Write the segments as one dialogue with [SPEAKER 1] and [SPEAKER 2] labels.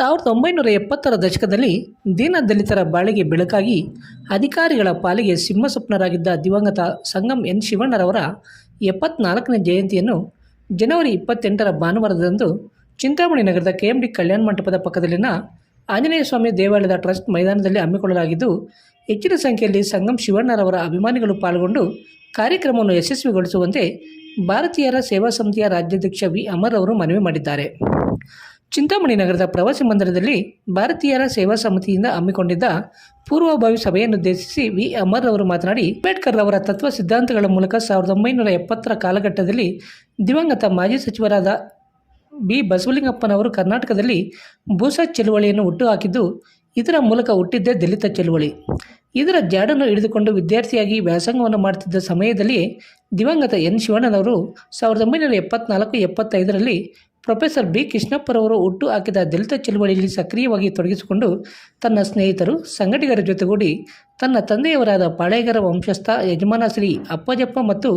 [SPEAKER 1] ಸಾವಿರದ ಒಂಬೈನೂರ ಎಪ್ಪತ್ತರ ದಶಕದಲ್ಲಿ ದೀನ ದಲಿತರ ಬಾಳಿಗೆ ಬೆಳಕಾಗಿ ಅಧಿಕಾರಿಗಳ ಪಾಲಿಗೆ ಸಿಂಹಸ್ವಪ್ನರಾಗಿದ್ದ ದಿವಂಗತ ಸಂಗಮ್ ಎನ್ ಶಿವಣ್ಣರವರ ಎಪ್ಪತ್ನಾಲ್ಕನೇ ಜಯಂತಿಯನ್ನು ಜನವರಿ ಇಪ್ಪತ್ತೆಂಟರ ಭಾನುವಾರದಂದು ಚಿಂತಾಮಣಿ ನಗರದ ಕೆ ಎಂ ಡಿ ಕಲ್ಯಾಣ ಮಂಟಪದ ಪಕ್ಕದಲ್ಲಿನ ಆಂಜನೇಯ ಸ್ವಾಮಿ ದೇವಾಲಯದ ಟ್ರಸ್ಟ್ ಮೈದಾನದಲ್ಲಿ ಹಮ್ಮಿಕೊಳ್ಳಲಾಗಿದ್ದು, ಹೆಚ್ಚಿನ ಸಂಖ್ಯೆಯಲ್ಲಿ ಸಂಗಮ್ ಶಿವಣ್ಣರವರ ಅಭಿಮಾನಿಗಳು ಪಾಲ್ಗೊಂಡು ಕಾರ್ಯಕ್ರಮವನ್ನು ಯಶಸ್ವಿಗೊಳಿಸುವಂತೆ ಭಾರತೀಯರ ಸೇವಾ ಸಮಿತಿಯ ರಾಜ್ಯಾಧ್ಯಕ್ಷ ವಿ ಅಮರ್ ಅವರು ಮನವಿ ಮಾಡಿದ್ದಾರೆ. ಚಿಂತಾಮಣಿ ನಗರದ ಪ್ರವಾಸಿ ಮಂದಿರದಲ್ಲಿ ಭಾರತೀಯರ ಸೇವಾ ಸಮಿತಿಯಿಂದ ಹಮ್ಮಿಕೊಂಡಿದ್ದ ಪೂರ್ವಭಾವಿ ಸಭೆಯನ್ನುದ್ದೇಶಿಸಿ ವಿ. ಅಮರ್ ಅವರು ಮಾತನಾಡಿ, ಅಂಬೇಡ್ಕರ್ ಅವರ ತತ್ವ ಸಿದ್ಧಾಂತಗಳ ಮೂಲಕ ಸಾವಿರದ ಒಂಬೈನೂರ ಎಪ್ಪತ್ತರ ಕಾಲಘಟ್ಟದಲ್ಲಿ ದಿವಂಗತ ಮಾಜಿ ಸಚಿವರಾದ ಬಿ. ಬಸವಲಿಂಗಪ್ಪನವರು ಕರ್ನಾಟಕದಲ್ಲಿ ಭೂಸಾ ಚಳುವಳಿಯನ್ನು ಹುಟ್ಟುಹಾಕಿದ್ದು, ಇದರ ಮೂಲಕ ಹುಟ್ಟಿದ್ದೇ ದಲಿತ ಚಳುವಳಿ. ಇದರ ಜಾಡನ್ನು ಹಿಡಿದುಕೊಂಡು ವಿದ್ಯಾರ್ಥಿಯಾಗಿ ವ್ಯಾಸಂಗವನ್ನು ಮಾಡುತ್ತಿದ್ದ ಸಮಯದಲ್ಲಿ ದಿವಂಗತ ಎನ್. ಶಿವಣ್ಣನವರು ಸಾವಿರದ ಒಂಬೈನೂರ ಎಪ್ಪತ್ನಾಲ್ಕು ಎಪ್ಪತ್ತೈದರಲ್ಲಿ ಪ್ರೊಫೆಸರ್ ಬಿ. ಕೃಷ್ಣಪ್ಪರವರು ಹುಟ್ಟು ಹಾಕಿದ ದಲಿತ ಚಳುವಳಿಯಲ್ಲಿ ಸಕ್ರಿಯವಾಗಿ ತೊಡಗಿಸಿಕೊಂಡು ತನ್ನ ಸ್ನೇಹಿತರು ಸಂಘಟಿಗರ ಜೊತೆಗೂಡಿ ತನ್ನ ತಂದೆಯವರಾದ ಪಾಳೇಗರ ವಂಶಸ್ಥ ಯಜಮಾನ ಶ್ರೀ ಅಪ್ಪಜಪ್ಪ ಮತ್ತು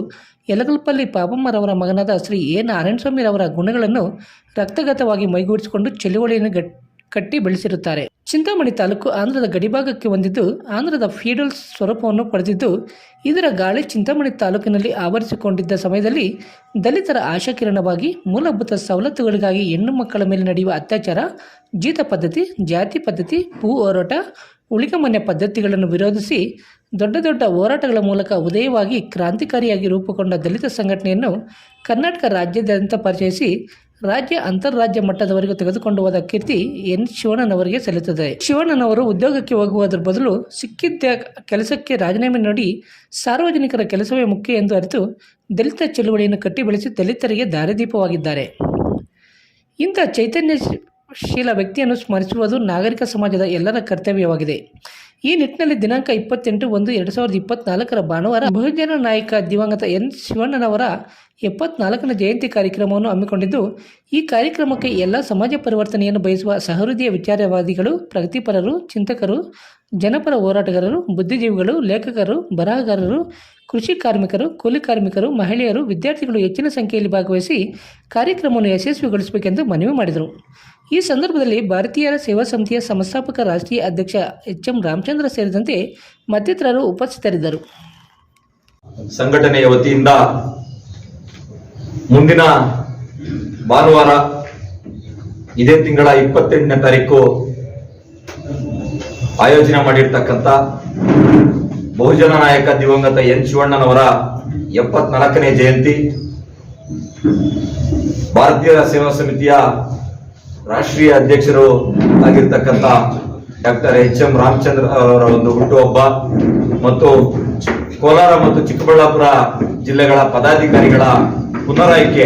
[SPEAKER 1] ಯಲಗಲ್ಪಲ್ಲಿ ಪಾಪಮ್ಮರವರ ಮಗನಾದ ಶ್ರೀ ಎ. ನಾರಾಯಣಸ್ವಾಮಿರವರ ಗುಣಗಳನ್ನು ರಕ್ತಗತವಾಗಿ ಮೈಗೂಡಿಸಿಕೊಂಡು ಚಳುವಳಿಯನ್ನು ಗಟ್ ಕಟ್ಟಿ ಬೆಳೆಸಿರುತ್ತಾರೆ. ಚಿಂತಾಮಣಿ ತಾಲೂಕು ಆಂಧ್ರದ ಗಡಿಭಾಗಕ್ಕೆ ಹೊಂದಿದ್ದು ಆಂಧ್ರದ ಫೀಡಲ್ ಸ್ವರೂಪವನ್ನು ಪಡೆದಿದ್ದು, ಇದರ ಗಾಳಿ ಚಿಂತಾಮಣಿ ತಾಲೂಕಿನಲ್ಲಿ ಆವರಿಸಿಕೊಂಡಿದ್ದ ಸಮಯದಲ್ಲಿ ದಲಿತರ ಆಶಾಕಿರಣವಾಗಿ ಮೂಲಭೂತ ಸವಲತ್ತುಗಳಿಗಾಗಿ ಹೆಣ್ಣು ಮಕ್ಕಳ ಮೇಲೆ ನಡೆಯುವ ಅತ್ಯಾಚಾರ, ಜೀತ ಪದ್ಧತಿ, ಜಾತಿ ಪದ್ಧತಿ, ಭೂ ಹೋರಾಟ ಉಳಿಕಮನೆ ಪದ್ಧತಿಗಳನ್ನು ವಿರೋಧಿಸಿ ದೊಡ್ಡ ದೊಡ್ಡ ಹೋರಾಟಗಳ ಮೂಲಕ ಉದಯವಾಗಿ ಕ್ರಾಂತಿಕಾರಿಯಾಗಿ ರೂಪುಗೊಂಡ ದಲಿತ ಸಂಘಟನೆಯನ್ನು ಕರ್ನಾಟಕ ರಾಜ್ಯಾದ್ಯಂತ ಪರಿಚಯಿಸಿ ರಾಜ್ಯ ಅಂತಾರಾಜ್ಯ ಮಟ್ಟದವರೆಗೂ ತೆಗೆದುಕೊಂಡು ಹೋದ ಕೀರ್ತಿ ಎನ್ ಶಿವಣ್ಣನವರಿಗೆ ಸಲ್ಲುತ್ತದೆ ಶಿವಣ್ಣನವರು ಉದ್ಯೋಗಕ್ಕೆ ಹೋಗುವುದರ ಬದಲು ಸಿಕ್ಕಿದ್ದ ಕೆಲಸಕ್ಕೆ ರಾಜೀನಾಮೆ ನೋಡಿ ಸಾರ್ವಜನಿಕರ ಕೆಲಸವೇ ಮುಖ್ಯ ಎಂದು ಅರಿತು ದಲಿತ ಚಳುವಳಿಯನ್ನು ಕಟ್ಟಿ ಬೆಳೆಸಿ ದಲಿತರಿಗೆ ದಾರಿದೀಪವಾಗಿದ್ದಾರೆ. ಇಂಥ ಚೈತನ್ಯಶೀಲ ವ್ಯಕ್ತಿಯನ್ನು ಸ್ಮರಿಸುವುದು ನಾಗರಿಕ ಸಮಾಜದ ಎಲ್ಲರ ಕರ್ತವ್ಯವಾಗಿದೆ. ಈ ನಿಟ್ಟಿನಲ್ಲಿ ದಿನಾಂಕ ಇಪ್ಪತ್ತೆಂಟು ಒಂದು ಎರಡು ಸಾವಿರದ ಇಪ್ಪತ್ನಾಲ್ಕರ ಭಾನುವಾರ ಬಹುಜನ ನಾಯಕ ದಿವಂಗತ ಎನ್ ಶಿವಣ್ಣನವರ ಎಪ್ಪತ್ನಾಲ್ಕನೇ ಜಯಂತಿ ಕಾರ್ಯಕ್ರಮವನ್ನು ಹಮ್ಮಿಕೊಂಡಿದ್ದು, ಈ ಕಾರ್ಯಕ್ರಮಕ್ಕೆ ಎಲ್ಲ ಸಮಾಜ ಪರಿವರ್ತನೆಯನ್ನು ಬಯಸುವ ಸಹೃದಯ ವಿಚಾರವಾದಿಗಳು, ಪ್ರಗತಿಪರರು, ಚಿಂತಕರು, ಜನಪರ ಹೋರಾಟಗಾರರು, ಬುದ್ಧಿಜೀವಿಗಳು, ಲೇಖಕರು, ಬರಹಗಾರರು, ಕೃಷಿ ಕಾರ್ಮಿಕರು, ಕೂಲಿ ಕಾರ್ಮಿಕರು, ಮಹಿಳೆಯರು, ವಿದ್ಯಾರ್ಥಿಗಳು ಹೆಚ್ಚಿನ ಸಂಖ್ಯೆಯಲ್ಲಿ ಭಾಗವಹಿಸಿ ಕಾರ್ಯಕ್ರಮವನ್ನು ಯಶಸ್ವಿಗೊಳಿಸಬೇಕೆಂದು ಮನವಿ ಮಾಡಿದರು. ಈ ಸಂದರ್ಭದಲ್ಲಿ ಭಾರತೀಯರ ಸೇವಾ ಸಮಿತಿಯ ಸಂಸ್ಥಾಪಕ ರಾಷ್ಟ್ರೀಯ ಅಧ್ಯಕ್ಷ ಎಚ್ ಎಂ ರಾಮಚಂದ್ರ ಸೇರಿದಂತೆ ಮತ್ತಿತರರು ಉಪಸ್ಥಿತರಿದ್ದರು.
[SPEAKER 2] ಸಂಘಟನೆಯ ವತಿಯಿಂದ ಮುಂದಿನ ಭಾನುವಾರ ಇದೇ ತಿಂಗಳ ಇಪ್ಪತ್ತೆಂಟನೇ ತಾರೀಕು ಆಯೋಜನೆ ಮಾಡಿರ್ತಕ್ಕಂಥ ಬಹುಜನ ನಾಯಕ ದಿವಂಗತ ಎನ್ ಶಿವಣ್ಣನವರ ಎಪ್ಪತ್ನಾಲ್ಕನೇ ಜಯಂತಿ, ಭಾರತೀಯ ಸೇವಾ ಸಮಿತಿಯ ರಾಷ್ಟ್ರೀಯ ಅಧ್ಯಕ್ಷರು ಆಗಿರ್ತಕ್ಕಂಥ ಡಾಕ್ಟರ್ ಎಚ್ ಎಂ ರಾಮಚಂದ್ರ ಅವರ ಒಂದು ಹುಟ್ಟುಹಬ್ಬ ಮತ್ತು ಕೋಲಾರ ಮತ್ತು ಚಿಕ್ಕಬಳ್ಳಾಪುರ ಜಿಲ್ಲೆಗಳ ಪದಾಧಿಕಾರಿಗಳ ಪುನರಾಯ್ಕೆ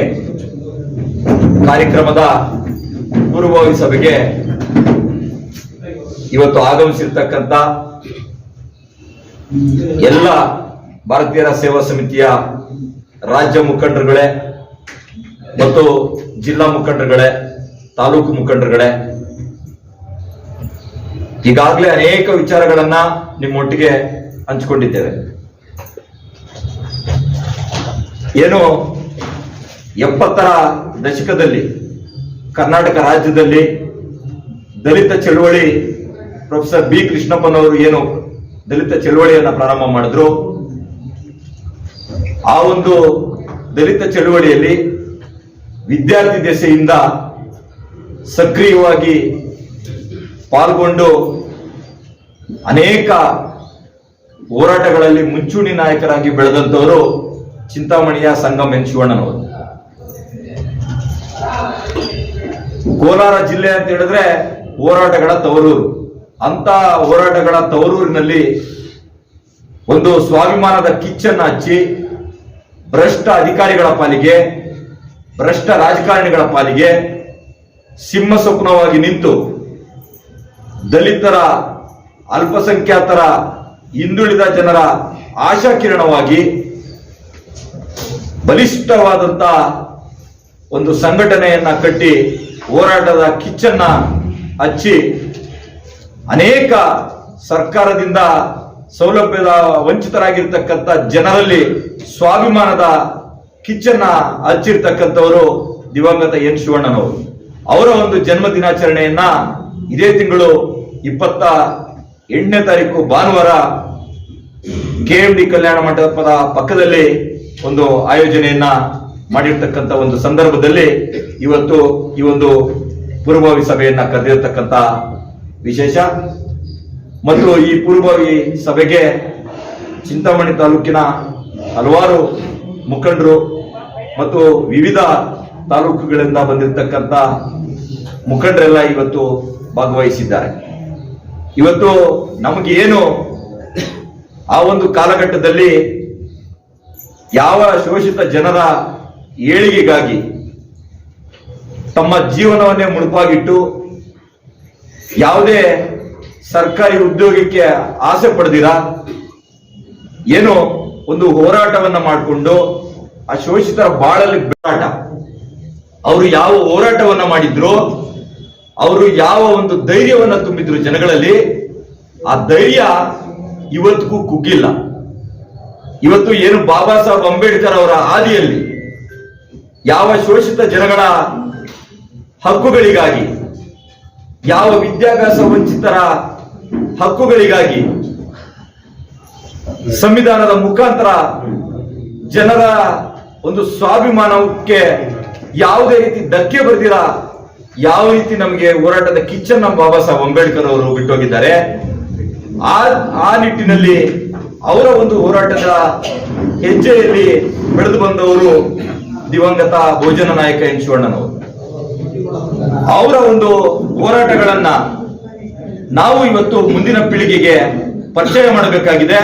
[SPEAKER 2] ಕಾರ್ಯಕ್ರಮದ ಪೂರ್ವಭಾವಿ ಸಭೆಗೆ ಇವತ್ತು ಆಗಮಿಸಿರ್ತಕ್ಕಂಥ ಎಲ್ಲ ಭಾರತೀಯರ ಸೇವಾ ಸಮಿತಿಯ ರಾಜ್ಯ ಮುಖಂಡರುಗಳೇ ಮತ್ತು ಜಿಲ್ಲಾ ಮುಖಂಡರುಗಳೇ ತಾಲೂಕು ಮುಖಂಡರುಗಳೇ, ಈಗಾಗಲೇ ಅನೇಕ ವಿಚಾರಗಳನ್ನ ನಿಮ್ಮೊಟ್ಟಿಗೆ ಹಂಚಿಕೊಂಡಿದ್ದೇವೆ. ಏನು ಎಪ್ಪತ್ತರ ದಶಕದಲ್ಲಿ ಕರ್ನಾಟಕ ರಾಜ್ಯದಲ್ಲಿ ದಲಿತ ಚಳುವಳಿ ಪ್ರೊಫೆಸರ್ ಬಿ ಕೃಷ್ಣಪ್ಪನವರು ಏನು ದಲಿತ ಚಳುವಳಿಯನ್ನ ಪ್ರಾರಂಭ ಮಾಡಿದ್ರು. ಆ ಒಂದು ದಲಿತ ಚಳುವಳಿಯಲ್ಲಿ ವಿದ್ಯಾರ್ಥಿ ದೆಸೆಯಿಂದ ಸಕ್ರಿಯವಾಗಿ ಪಾಲ್ಗೊಂಡು ಅನೇಕ ಹೋರಾಟಗಳಲ್ಲಿ ಮುಂಚೂಣಿ ನಾಯಕರಾಗಿ ಬೆಳೆದಂತವರು ಚಿಂತಾಮಣಿಯ ಸಂಗಮ್ ಎನ್ ಶಿವಣ್ಣನವರು. ಕೋಲಾರ ಜಿಲ್ಲೆ ಅಂತ ಹೇಳಿದ್ರೆ ಹೋರಾಟಗಳ ತವರೂರು. ಅಂತ ಹೋರಾಟಗಳ ತವರೂರಿನಲ್ಲಿ ಒಂದು ಸ್ವಾಭಿಮಾನದ ಕಿಚ್ಚನ್ನು ಹಚ್ಚಿ ಭ್ರಷ್ಟ ಅಧಿಕಾರಿಗಳ ಪಾಲಿಗೆ, ಭ್ರಷ್ಟ ರಾಜಕಾರಣಿಗಳ ಪಾಲಿಗೆ ಸಿಂಹ ಸ್ವಪ್ನವಾಗಿ ನಿಂತು ದಲಿತರ, ಅಲ್ಪಸಂಖ್ಯಾತರ, ಹಿಂದುಳಿದ ಜನರ ಆಶಾಕಿರಣವಾಗಿ ಬಲಿಷ್ಠವಾದಂತ ಒಂದು ಸಂಘಟನೆಯನ್ನ ಕಟ್ಟಿ ಹೋರಾಟದ ಕಿಚ್ಚನ್ನ ಹಚ್ಚಿ ಅನೇಕ ಸರ್ಕಾರದಿಂದ ಸೌಲಭ್ಯದ ವಂಚಿತರಾಗಿರ್ತಕ್ಕಂಥ ಜನರಲ್ಲಿ ಸ್ವಾಭಿಮಾನದ ಕಿಚ್ಚನ್ನ ಹಚ್ಚಿರ್ತಕ್ಕಂಥವರು ದಿವಂಗತ ಎನ್ ಶಿವಣ್ಣನವರು. ಅವರ ಒಂದು ಜನ್ಮ ದಿನಾಚರಣೆಯನ್ನ ಇದೇ ತಿಂಗಳು ಇಪ್ಪತ್ತ ಎಂಟನೇ ತಾರೀಕು ಭಾನುವಾರ ಕೆ ಎಂ ಡಿ ಕಲ್ಯಾಣ ಮಂಟಪದ ಪಕ್ಕದಲ್ಲಿ ಒಂದು ಆಯೋಜನೆಯನ್ನ ಮಾಡಿರ್ತಕ್ಕಂಥ ಒಂದು ಸಂದರ್ಭದಲ್ಲಿ ಇವತ್ತು ಈ ಒಂದು ಪೂರ್ವಭಾವಿ ಸಭೆಯನ್ನ ಕರೆದಿರ್ತಕ್ಕಂಥ ವಿಶೇಷ. ಮತ್ತು ಈ ಪೂರ್ವಭಾವಿ ಸಭೆಗೆ ಚಿಂತಾಮಣಿ ತಾಲೂಕಿನ ಹಲವಾರು ಮುಖಂಡರು ಮತ್ತು ವಿವಿಧ ತಾಲೂಕುಗಳಿಂದ ಬಂದಿರತಕ್ಕಂಥ ಮುಖಂಡರೆಲ್ಲ ಇವತ್ತು ಭಾಗವಹಿಸಿದ್ದಾರೆ. ಇವತ್ತು ನಮಗೇನು ಆ ಒಂದು ಕಾಲಘಟ್ಟದಲ್ಲಿ ಯಾವ ಶೋಷಿತ ಜನರ ಏಳಿಗೆಗಾಗಿ ತಮ್ಮ ಜೀವನವನ್ನೇ ಮುಡುಪಾಗಿಟ್ಟು ಯಾವುದೇ ಸರ್ಕಾರಿ ಉದ್ಯೋಗಕ್ಕೆ ಆಸೆ ಪಡೆದಿರ? ಏನು ಒಂದು ಹೋರಾಟವನ್ನ ಮಾಡಿಕೊಂಡು ಆ ಶೋಷಿತರ ಬಾಳಲ್ಲಿ ಹೋರಾಟ ಅವರು ಯಾವ ಹೋರಾಟವನ್ನ ಮಾಡಿದ್ರು, ಅವರು ಯಾವ ಒಂದು ಧೈರ್ಯವನ್ನ ತುಂಬಿದ್ರು ಜನಗಳಲ್ಲಿ, ಆ ಧೈರ್ಯ ಇವತ್ತಿಗೂ ಕುಗ್ಗಿಲ್ಲ. ಇವತ್ತು ಏನು ಬಾಬಾ ಸಾಹೇಬ್ ಅಂಬೇಡ್ಕರ್ ಅವರ ಹಾದಿಯಲ್ಲಿ ಯಾವ ಶೋಷಿತ ಜನಗಳ ಹಕ್ಕುಗಳಿಗಾಗಿ, ಯಾವ ವಿದ್ಯಾಭ್ಯಾಸ ವಂಚಿತರ ಹಕ್ಕುಗಳಿಗಾಗಿ ಸಂವಿಧಾನದ ಮುಖಾಂತರ ಜನರ ಒಂದು ಸ್ವಾಭಿಮಾನಕ್ಕೆ ಯಾವುದೇ ರೀತಿ ಧಕ್ಕೆ ಬರ್ದಿರ, ಯಾವ ರೀತಿ ನಮಗೆ ಹೋರಾಟದ ಕಿಚ್ಚನ್ನ ಬಾಬಾ ಸಾಹೇಬ್ ಅಂಬೇಡ್ಕರ್ ಅವರು ಬಿಟ್ಟೋಗಿದ್ದಾರೆ, ಆ ಆ ನಿಟ್ಟಿನಲ್ಲಿ ಅವರ ಒಂದು ಹೋರಾಟದ ಹೆಜ್ಜೆಯಲ್ಲಿ ಬೆಳೆದು ಬಂದವರು ದಿವಂಗತ ಭೋಜನ ನಾಯಕ ಎನ್ ಶಿವಣ್ಣನವರು. ಅವರ ಒಂದು ಹೋರಾಟಗಳನ್ನ ನಾವು ಇವತ್ತು ಮುಂದಿನ ಪೀಳಿಗೆಗೆ ಪರಿಚಯ ಮಾಡಬೇಕಾಗಿದೆ.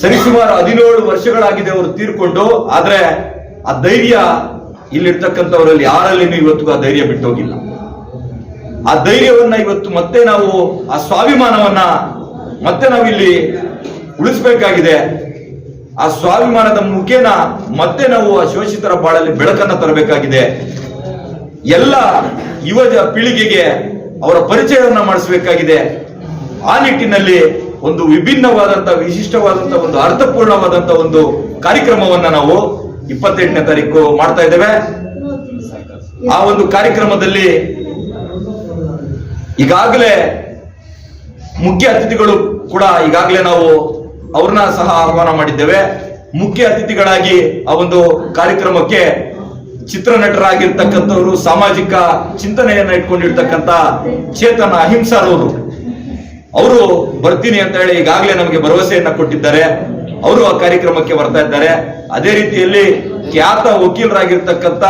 [SPEAKER 2] ಸರಿಸುಮಾರು ಹದಿನೇಳು ವರ್ಷಗಳಾಗಿದೆ ಅವರು ತೀರ್ಕೊಂಡು, ಆದ್ರೆ ಆ ಧೈರ್ಯ ಇಲ್ಲಿರ್ತಕ್ಕಂಥವರಲ್ಲಿ ಯಾರಲ್ಲಿನೂ ಇವತ್ತು ಆ ಧೈರ್ಯ ಬಿಟ್ಟೋಗಿಲ್ಲ. ಆ ಧೈರ್ಯವನ್ನ ಇವತ್ತು ಮತ್ತೆ ನಾವು, ಆ ಸ್ವಾಭಿಮಾನವನ್ನ ಮತ್ತೆ ನಾವು ಇಲ್ಲಿ ಉಳಿಸ್ಬೇಕಾಗಿದೆ. ಆ ಸ್ವಾಭಿಮಾನದ ಮುಖೇನ ಮತ್ತೆ ನಾವು ಆ ಶೋಷಿತರ ಬಾಳಲ್ಲಿ ಬೆಳಕನ್ನ ತರಬೇಕಾಗಿದೆ. ಎಲ್ಲ ಯುವ ಪೀಳಿಗೆಗೆ ಅವರ ಪರಿಚಯವನ್ನ ಮಾಡಿಸಬೇಕಾಗಿದೆ. ಆ ನಿಟ್ಟಿನಲ್ಲಿ ಒಂದು ವಿಭಿನ್ನವಾದಂತ ವಿಶಿಷ್ಟವಾದಂತ ಒಂದು ಅರ್ಥಪೂರ್ಣವಾದಂತ ಒಂದು ಕಾರ್ಯಕ್ರಮವನ್ನ ನಾವು ಇಪ್ಪತ್ತೆಂಟನೇ ತಾರೀಕು ಮಾಡ್ತಾ ಇದ್ದೇವೆ. ಆ ಒಂದು ಕಾರ್ಯಕ್ರಮದಲ್ಲಿ ಈಗಾಗಲೇ ಮುಖ್ಯ ಅತಿಥಿಗಳು ಕೂಡ ಈಗಾಗಲೇ ನಾವು ಅವ್ರನ್ನ ಸಹ ಆಹ್ವಾನ ಮಾಡಿದ್ದೇವೆ. ಮುಖ್ಯ ಅತಿಥಿಗಳಾಗಿ ಆ ಒಂದು ಕಾರ್ಯಕ್ರಮಕ್ಕೆ ಚಿತ್ರನಟರಾಗಿರ್ತಕ್ಕಂಥವ್ರು, ಸಾಮಾಜಿಕ ಚಿಂತನೆಯನ್ನ ಇಟ್ಕೊಂಡಿರ್ತಕ್ಕಂಥ ಚೇತನ ಅಹಿಂಸಾರವರು ಅವರು ಬರ್ತೀನಿ ಅಂತ ಹೇಳಿ ಈಗಾಗಲೇ ನಮಗೆ ಭರವಸೆಯನ್ನ ಕೊಟ್ಟಿದ್ದಾರೆ. ಅವರು ಆ ಕಾರ್ಯಕ್ರಮಕ್ಕೆ ಬರ್ತಾ ಇದ್ದಾರೆ. ಅದೇ ರೀತಿಯಲ್ಲಿ ಖ್ಯಾತ ವಕೀಲರಾಗಿರ್ತಕ್ಕಂಥ,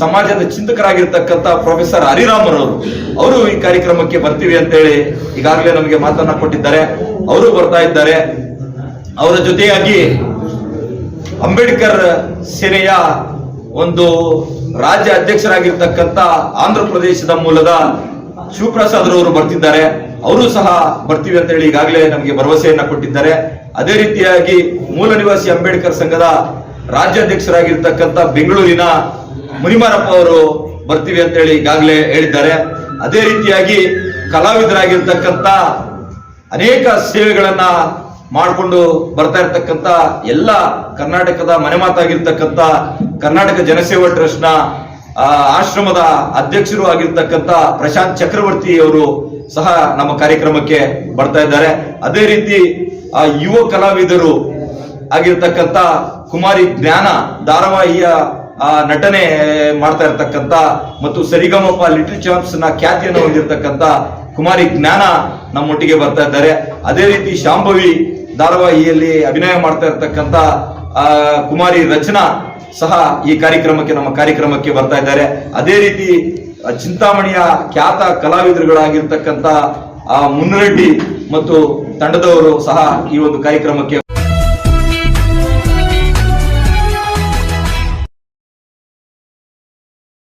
[SPEAKER 2] ಸಮಾಜದ ಚಿಂತಕರಾಗಿರ್ತಕ್ಕಂಥ ಪ್ರೊಫೆಸರ್ ಹರಿರಾಮರವರು ಅವರು ಈ ಕಾರ್ಯಕ್ರಮಕ್ಕೆ ಬರ್ತೀವಿ ಅಂತ ಹೇಳಿ ಈಗಾಗಲೇ ನಮಗೆ ಮಾತನ್ನ ಕೊಟ್ಟಿದ್ದಾರೆ. ಅವರು ಬರ್ತಾ ಇದ್ದಾರೆ. ಅವರ ಜೊತೆಯಾಗಿ ಅಂಬೇಡ್ಕರ್ ಸೇನೆಯ ಒಂದು ರಾಜ್ಯ ಅಧ್ಯಕ್ಷರಾಗಿರ್ತಕ್ಕಂಥ ಆಂಧ್ರ ಪ್ರದೇಶದ ಮೂಲದ ಶಿವಪ್ರಸಾದ್ ರವರು ಬರ್ತಿದ್ದಾರೆ. ಅವರು ಸಹ ಬರ್ತೀವಿ ಅಂತ ಹೇಳಿ ಈಗಾಗಲೇ ನಮಗೆ ಭರವಸೆಯನ್ನ ಕೊಟ್ಟಿದ್ದಾರೆ. ಅದೇ ರೀತಿಯಾಗಿ ಮೂಲ ನಿವಾಸಿ ಅಂಬೇಡ್ಕರ್ ಸಂಘದ ರಾಜ್ಯಾಧ್ಯಕ್ಷರಾಗಿರ್ತಕ್ಕಂಥ ಬೆಂಗಳೂರಿನ ಮುನಿಮಾರಪ್ಪ ಅವರು ಬರ್ತೀವಿ ಅಂತ ಹೇಳಿ ಈಗಾಗಲೇ ಹೇಳಿದ್ದಾರೆ. ಅದೇ ರೀತಿಯಾಗಿ ಕಲಾವಿದರಾಗಿರ್ತಕ್ಕಂಥ ಅನೇಕ ಸೇವೆಗಳನ್ನ ಮಾಡಿಕೊಂಡು ಬರ್ತಾ ಇರ್ತಕ್ಕಂಥ ಎಲ್ಲ ಕರ್ನಾಟಕದ ಮನೆ ಮಾತಾಗಿರ್ತಕ್ಕಂಥ ಕರ್ನಾಟಕ ಜನಸೇವಾ ಟ್ರಸ್ಟ್ನ ಆಶ್ರಮದ ಅಧ್ಯಕ್ಷರು ಆಗಿರ್ತಕ್ಕಂಥ ಪ್ರಶಾಂತ್ ಚಕ್ರವರ್ತಿ ಅವರು ಸಹ ನಮ್ಮ ಕಾರ್ಯಕ್ರಮಕ್ಕೆ ಬರ್ತಾ ಇದ್ದಾರೆ. ಅದೇ ರೀತಿ ಆ ಯುವ ಕಲಾವಿದರು ಆಗಿರ್ತಕ್ಕಂಥ ಕುಮಾರಿ ಜ್ಞಾನ ಧಾರಾವಾಹಿಯ ಆ, ನಟನೆ ಮಾಡ್ತಾ ಇರ್ತಕ್ಕಂಥ ಮತ್ತು ಸರಿಗಮಪ್ಪ ಲಿಟಲ್ ಚಾಂಪ್ಸ್ನ ಖ್ಯಾತಿಯನ್ನು ಹೊಂದಿರತಕ್ಕಂಥ ಕುಮಾರಿ ಜ್ಞಾನ ನಮ್ಮೊಟ್ಟಿಗೆ ಬರ್ತಾ ಇದ್ದಾರೆ. ಅದೇ ರೀತಿ ಶಾಂಭವಿ ಧಾರಾವಾಹಿಯಲ್ಲಿ ಅಭಿನಯ ಮಾಡ್ತಾ ಇರ್ತಕ್ಕಂಥ ಕುಮಾರಿ ರಚನಾ ಸಹ ಈ ಕಾರ್ಯಕ್ರಮಕ್ಕೆ ನಮ್ಮ ಕಾರ್ಯಕ್ರಮಕ್ಕೆ ಬರ್ತಾ ಇದ್ದಾರೆ. ಅದೇ ರೀತಿ ಚಿಂತಾಮಣಿಯ ಖ್ಯಾತ ಕಲಾವಿದರುಗಳಾಗಿರ್ತಕ್ಕಂಥ ಆ, ಮುನ್ರೆಡ್ಡಿ ಮತ್ತು ತಂಡದವರು ಸಹ ಈ ಒಂದು ಕಾರ್ಯಕ್ರಮಕ್ಕೆ